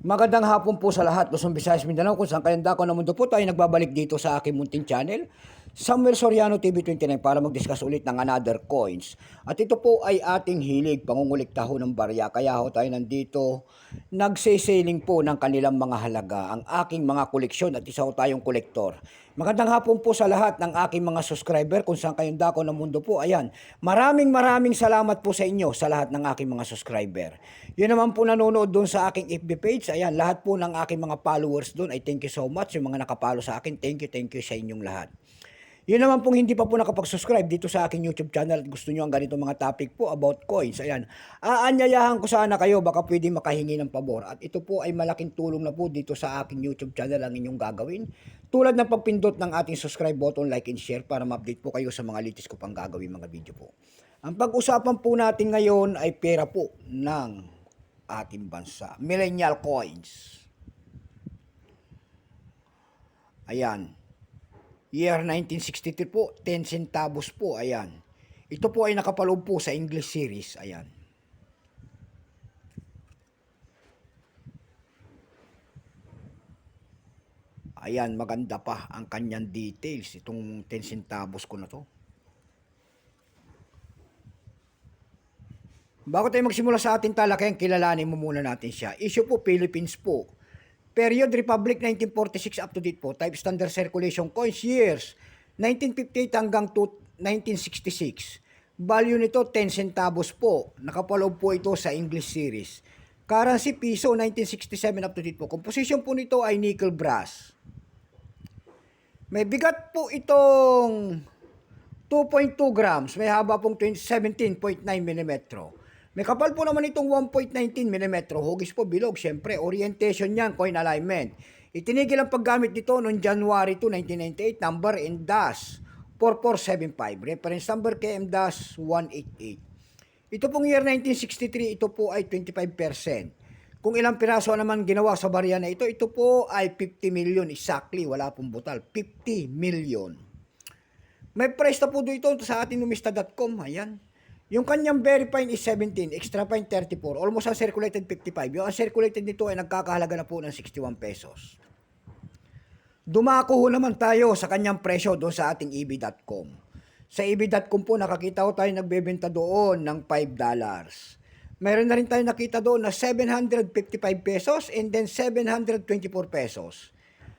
Magandang hapon po sa lahat, Luzon, Visayas, Mindanao, kung saan kayong dako ng mundo po tayo nagbabalik dito sa aking munting channel, Samuel Soriano TV29 para mag-discuss ulit ng another coins. At ito po ay ating hilig, pangungulikta ho ng barya, kaya ho tayo nandito nagsiseling po ng kanilang mga halaga, ang aking mga koleksyon at isa ho tayong kolektor. Magandang hapon po sa lahat ng aking mga subscriber kung saan kayong dako ng mundo po. Ayan, maraming maraming salamat po sa inyo sa lahat ng aking mga subscriber. Yun naman po nanonood doon sa aking FB page. Ayan, lahat po ng aking mga followers doon ay thank you so much. Yung mga nakapalo sa akin, thank you, thank you sa inyong lahat. Yun naman pong hindi pa po nakapag-subscribe dito sa aking YouTube channel at gusto nyo ang ganito mga topic po about coins. Ayan, aanyayahan ko sana kayo baka pwede makahingi ng pabor. At ito po ay malaking tulong na po dito sa aking YouTube channel ang inyong gagawin. Tulad ng pagpindot ng ating subscribe button, like and share para ma-update po kayo sa mga latest ko pang gagawin mga video po. Ang pag-usapan po natin ngayon ay pera po ng ating bansa. Millennial coins. Ayan. Year 1963 po, 10 centavos po, ayan. Ito po ay nakapaloob po sa English series, ayan. Ayan, maganda pa ang kanyang details. Itong 10 centavos ko na to. Bago tayo magsimula sa ating talakayan, kilalanin mo muna natin siya. Issue po, Philippines po. Period Republic 1946 up to date po. Type standard circulation coins years 1958 hanggang to 1966. Value nito 10 centavos po. Nakapaloob po ito sa English series. Currency piso 1967 up to date po. Composition po nito ay nickel brass. May bigat po itong 2.2 grams. May haba pong 20 17.9 mm. May kapal po naman itong 1.19 mm. Hugis po bilog. Siyempre, orientation yan, coin alignment. Itinigil ang paggamit nito noong January 2, 1998. Number in DAS 4475. Reference number KM DAS 188. Ito pong year 1963, ito po ay 25%. Kung ilang piraso naman ginawa sa barya na ito, ito po ay 50 million exactly. Wala pong butal. 50 million. May price na po dito sa ating numista.com. Ayan. Yung kanyang very fine is 17, extra fine 34, almost uncirculated 55. Yung uncirculated nito ay nagkakahalaga na po ng 61 pesos. Dumako ho naman tayo sa kanyang presyo doon sa ating eb.com. Sa eb.com po nakakita ko tayo nagbebenta doon ng 5 dollars. Meron na rin tayo nakita doon na 755 pesos and then 724 pesos.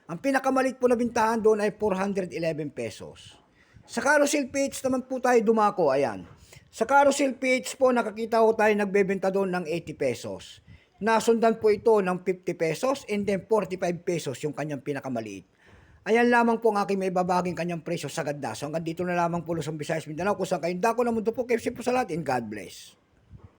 Ang pinakamalit po na bintahan doon ay 411 pesos. Sa carousel page naman po tayo dumako, ayan. Sa carousel page po, nakakita ko tayo nagbebenta doon ng 80 pesos. Nasundan po ito ng 50 pesos and then 45 pesos yung kanyang pinakamaliit. Ayan lamang po ang aking may babaging kanyang presyo sa ganda. So hanggang dito na lamang po Luzon, Visayas, Mindanao. Kung saan kayong dako na mundo po, kaya po sa lahat and God bless.